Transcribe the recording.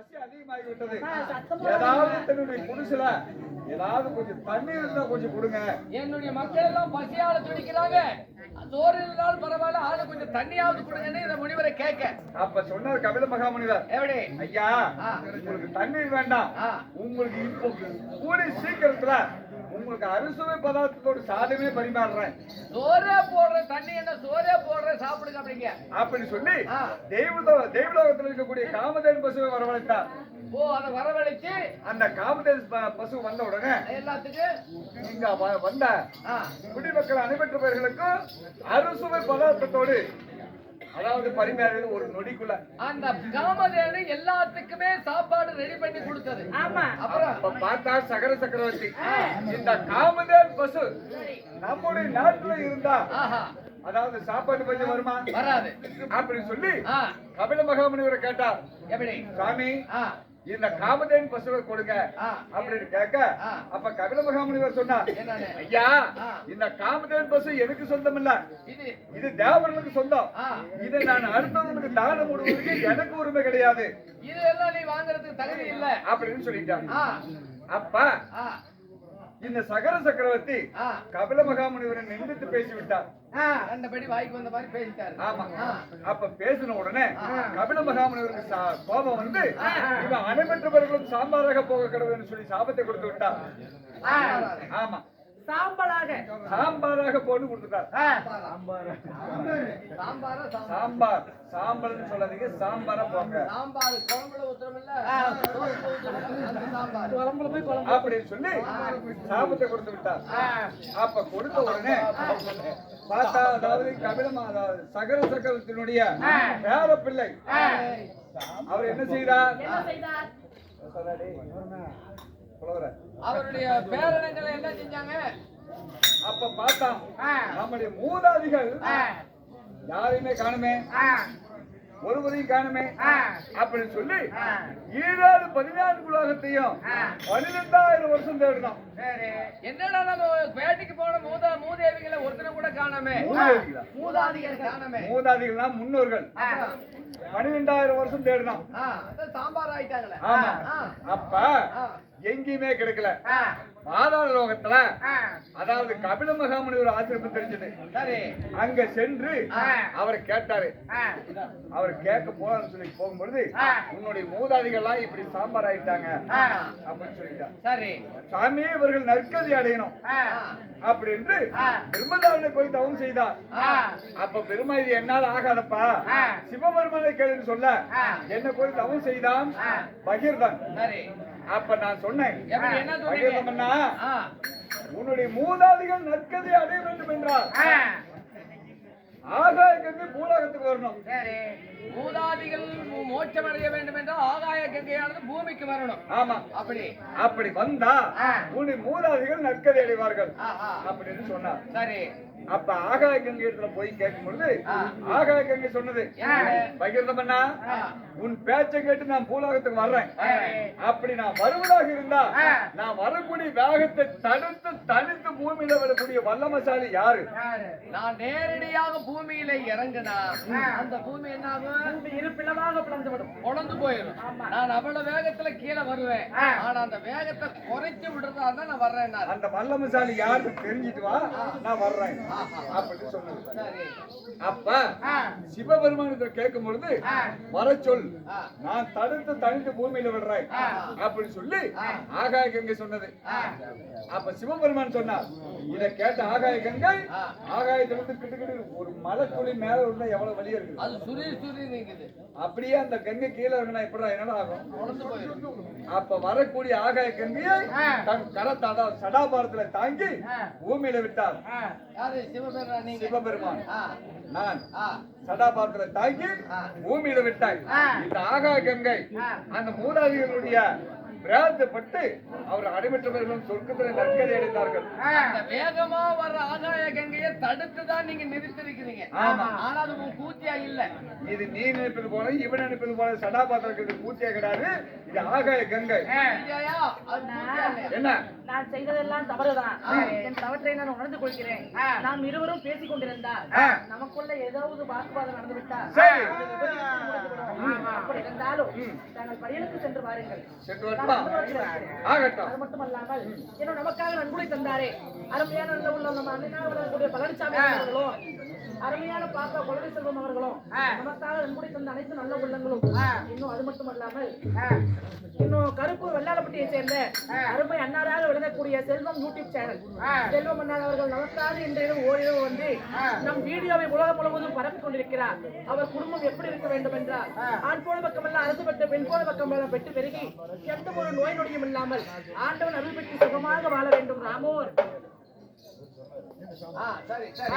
பசி அதிகமாகி விட்டது ஆ, சத்தமா ஏதாவது தன்னுடைய குடிசைல ஏதாவது கொஞ்சம் தண்ணி இருந்தா கொஞ்சம் கொடுங்க. என்னுடைய மக்கள் எல்லாம் பசியால துடிக்கிறாங்க. சோறு இருந்தாலும் பரவாயில்ல ஆளு கொஞ்சம் தண்ணியாவது கொடுங்கன்னு இந்த முனிவரை கேட்க. அப்ப சொன்னார் கபில மகாமுனிவர். எப்படி? ஐயா. உங்களுக்கு தண்ணீர் வேண்டாம். உங்களுக்கு இப்போ கூடி சீக்கிரத்துல உங்களுக்கு அறுசுவை பதார்த்தத்தோட சாதமே பரிமாறுறேன். சோறே போடுற தண்ணி என்ன? சோறே போடுற சாப்பிடுங்க அப்படிங்க. அப்படின்னு சொல்லி ஆ. தெய்வலோ தெய்வலோகத்தில் இருக்கக்கூடிய காமதேன் பசுவை வரவழைத்தார் ஓ அதை வரவழைச்சு அந்த காமதேன் ப- பசு வந்த உடனே எல்லாத்துக்கும் இங்க வந்த குடிமக்கள் அனைவற்ற பேர்களுக்கும் அறுசுவை பதார்த்தத்தோடு அதாவது பரிமாறியது ஒரு நொடிக்குள்ள. அந்த காமதேனு எல்லாத்துக்குமே சாப்பாடு ரெடி பண்ணி கொடுத்தது. ஆமா. அப்புறம் அப்ப பார்த்தா சகர சக்கரவர்த்தி. இந்த காமதேன் பசு நம்முடைய நாட்டுல இருந்தா ஆஹா. அதாவது சாப்பாடு பஞ்சம் வருமா? வராது. அப்படின்னு சொல்லி கபில மகாமுனிவரை கேட்டார். எப்படி? சாமி ஆ. இந்த காமதேன் பசுவை கொடுங்க. அப்படின்னு கேட்க. அப்ப கபில மகாமுனிவர் சொன்னார் ஐயா. இந்த காமதேன் பசு எனக்கு சொந்தம் இல்ல? இது இது தேவர்களுக்கு சொந்தம். இதை நான் அடுத்தவங்களுக்கு தானம் போடுவதற்கு எனக்கு உரிமை கிடையாது. இது எல்லாம் நீ வாங்குறதுக்கு தகுதி இல்ல. அப்படின்னு சொல்லிட்டாங்க. அப்ப இந்த சகர சக்கரவர்த்தி கபில மகாமுனிவரை நிந்தித்து பேசிவிட்டார். கண்டபடி வாய்க்கு வந்த மாதிரி பேசிட்டாரு. ஆமா. அப்ப பேசின உடனே. கபில மகாமுனிவருக்கு சா- கோபம் வந்து இவன் அனைவற்றவர்களும் சாம்பாராக போக கடவுள்னு சொல்லி சாபத்தை கொடுத்து விட்டார். ஆமா. சாம்பலாக. சாம்பாராக போட்டு கொடுத்துட்டார். சாம்பாரா? சாம்பார். சாம்பார் சாம்பல்னு சொல்லாதீங்க சாம்பாரா போங்க. சாம்பார் குழம்புல ஊத்துறோம் இல்ல சோறுல ஊத்துறோம் இல்ல, அந்த சாம்பார் குழம்புல போய் குழம்பு. அப்படின்னு சொல்லி சாபத்தை கொடுத்து விட்டார். அப்ப கொடுத்த உடனே பார்த்தா அதாவது கபிலமா அதாவது சகர சக்கரத்தினுடைய பேர பிள்ளை. அவர் என்ன புலவரே. அவருடைய பேரனங்களை என்ன செஞ்சாங்க? அப்ப பார்த்தான் ஆ. நம்முடைய மூதாதிகள். யாரையுமே காணுமே. ஒருவரையும் காணுமே. அப்படின்னு சொல்லி ஆ. ஈராறு பதினான்கு உலகத்தையும். பன்னிரெண்டாயிரம் வருஷம் தேடினோம் என்னடா நம்ம பேட்டிக்கு போன மூத மூதேவிகளை ஒருத்தனை கூட காணாமே மூதாதிகளா? காணாமே மூதாதிகள்னா முன்னோர்கள் பன்னிரெண்டாயிரம் வருஷம் தேடினோம் சாம்பார் ஆயிட்டாங்களே. அப்ப. எங்கேயுமே கிடைக்கல. பாதாள லோகத்துல. அதாவது கபில மகாமுனிவர் ஆசிரமம் தெரிஞ்சது அங்க சென்று. அவர் கேட்டாரு. அவர் கேட்க போறான்னு சொல்லி போகும்பொழுது. உன்னுடைய மூதாதிகள்லாம் இப்படி சாம்பார் ஆயிட்டாங்க. அப்படின்னு சொல்லிட்டார் சரி சாமி இவர்கள் நற்கதி அடையணும். அப்படின்னு ஆ. பிரம்மதாரனை போய் தவம் செய்தார். அப்ப பெருமா இது என்னால ஆகாதப்பா. சிவபெருமானை கேளுன்னு சொல்ல. என்ன போய் தவம் செய்தான். பகிர்தான் அப்ப நான் சொன்னேன். என்ன உன்னுடைய மூதாதிகள் நற்கதி அடைய வேண்டும் என்றார். ஆ. பூலோகத்துக்கு வரணும் சரி மோட்சம் அடைய வேண்டும் என்றால் ஆகாய கங்கையானது பூமிக்கு வரணும் ஆமா அப்படி அப்படி வந்தா ஆ. உன்னுடைய மூதாதிகள் நற்கதி அடைவார்கள். அப்படின்னு சொன்னார் சரி அப்ப ஆகாய கங்கை இடத்துல போய் கேட்கும் பொழுது ஆகாய கங்கை சொன்னது? பகிர்ந்தமண்ணா. உன் பேச்சை கேட்டு நான் பூலோகத்துக்கு வர்றேன். அப்படி நான் வருவதாக இருந்தா. நான் வரக்கூடிய வேகத்தை தடுத்து தனித்து பூமியில விடக்கூடிய வல்லமசாலி யாரு? நான் நேரடியாக பூமியில இறங்கினா அந்த பூமி என்ன ஆகும் பூமி இருப்பிடமாக பிளந்து விடும் உடந்து போயிடும் நான் அவ்வளவு வேகத்துல கீழே வருவேன். ஆ. ஆனா அந்த வேகத்தை குறைச்சு விடுறதா தான் நான் வர்றேன் நான். அந்த வல்லமசாலி யாருன்னு தெரிஞ்சிட்டு வா. நான் வர்றேன். அப்படின்னு சொன்னது சரி. அப்ப ஆ. சிவபெருமானத்தை கேட்கும் பொழுது. வர சொல். நான் தடுத்து தனித்து பூமியில விடுறேன். அப்படின்னு சொல்லி ஆகாய கங்கை சொன்னது. அப்ப சிவபெருமான் சொன்னார் இத கேட்ட ஆகாய கங்கை. ஆகாயத்திலிருந்து கிட்டு கிட்டு ஒரு மலை துளி மேல இருந்தா எவ்வளவு வலி இருக்கு அது சுரி சுரி நிக்குது. அப்படியே அந்த கங்கை கீழே இருக்குன்னா எப்படா என்ன ஆகும்? அப்ப வரக்கூடிய ஆகாய கங்கையை. தன் கரத்தை அதாவது சடாபாரத்துல தாங்கி. பூமியில விட்டார். சிவபெருமான். நான் சடாபாரத்துல தாங்கி. பூமியில விட்டாய். இந்த ஆகாய கங்கை. அந்த மூதாதிகளுடைய பிரயாசப்பட்டு அவர் அடைபெற்றவர்களும் சொர்க்கத்தில் நற்கரை அடைந்தார்கள். அந்த வேகமா வர்ற ஆகாய கங்கையை தடுத்து தான் நீங்க நிறுத்திருக்கிறீங்க. ஆமா. ஆனா அது பூர்த்தியா இல்ல. இது நீ நினைப்பது போல இவன் நினைப்பது போல சடாபாத்திரத்துக்கு பூர்த்தியா கிடையாது. இது ஆகாய கங்கை? என்ன? நான் செய்ததெல்லாம் தவறுதான். என் தவற்றை நான் உணர்ந்து கொள்கிறேன் நாம் இருவரும் பேசிக் கொண்டிருந்தால். நமக்குள்ள ஏதாவது வாக்குவாதம் நடந்து விட்டால் சரி. அது விபரீதத்தில் முடிந்துவிடும். அப்படி இருந்தாலும் தாங்கள் பணிகளுக்கு சென்று வாருங்கள். ஆகட்டும். அது மட்டுமல்லாமல் இன்னும் நமக்காக நன்கொடை தந்தாரே. அருமையான உள்ள நம்ம அண்ணனாக விளங்கக்கூடிய பழனிசாமி அருமையான பாப்பா குழந்தை செல்வம் அவர்களும் நமக்காக நன்கொடை தந்த அனைத்து நல்ல உள்ளங்களும் இன்னும் அது மட்டுமல்லாமல் இன்னும் கருப்பு வெள்ளாளப்பட்டியை சேர்ந்த அருமை அன்னாராக விளங்கக்கூடிய செல்வம் யூடியூப் சேனல். செல்வம் அண்ணார் அவர்கள் நமக்காக இன்றைய ஓரிரவு வந்து நம் வீடியோவை உலகம் முழுவதும் பரப்பிக் கொண்டிருக்கிறார். அவர் குடும்பம் எப்படி இருக்க வேண்டும் என்றால் ஆண் போல பக்கமல்ல அரசு பெற்ற பெண் போல பக்கமெல்லாம் பெற்று பெருகி எந்த ஒரு நோய் நொடியும் இல்லாமல் ஆண்டவன் அருள் பெற்று சுகமாக வாழ வேண்டும். ராமோர். சரி சரி.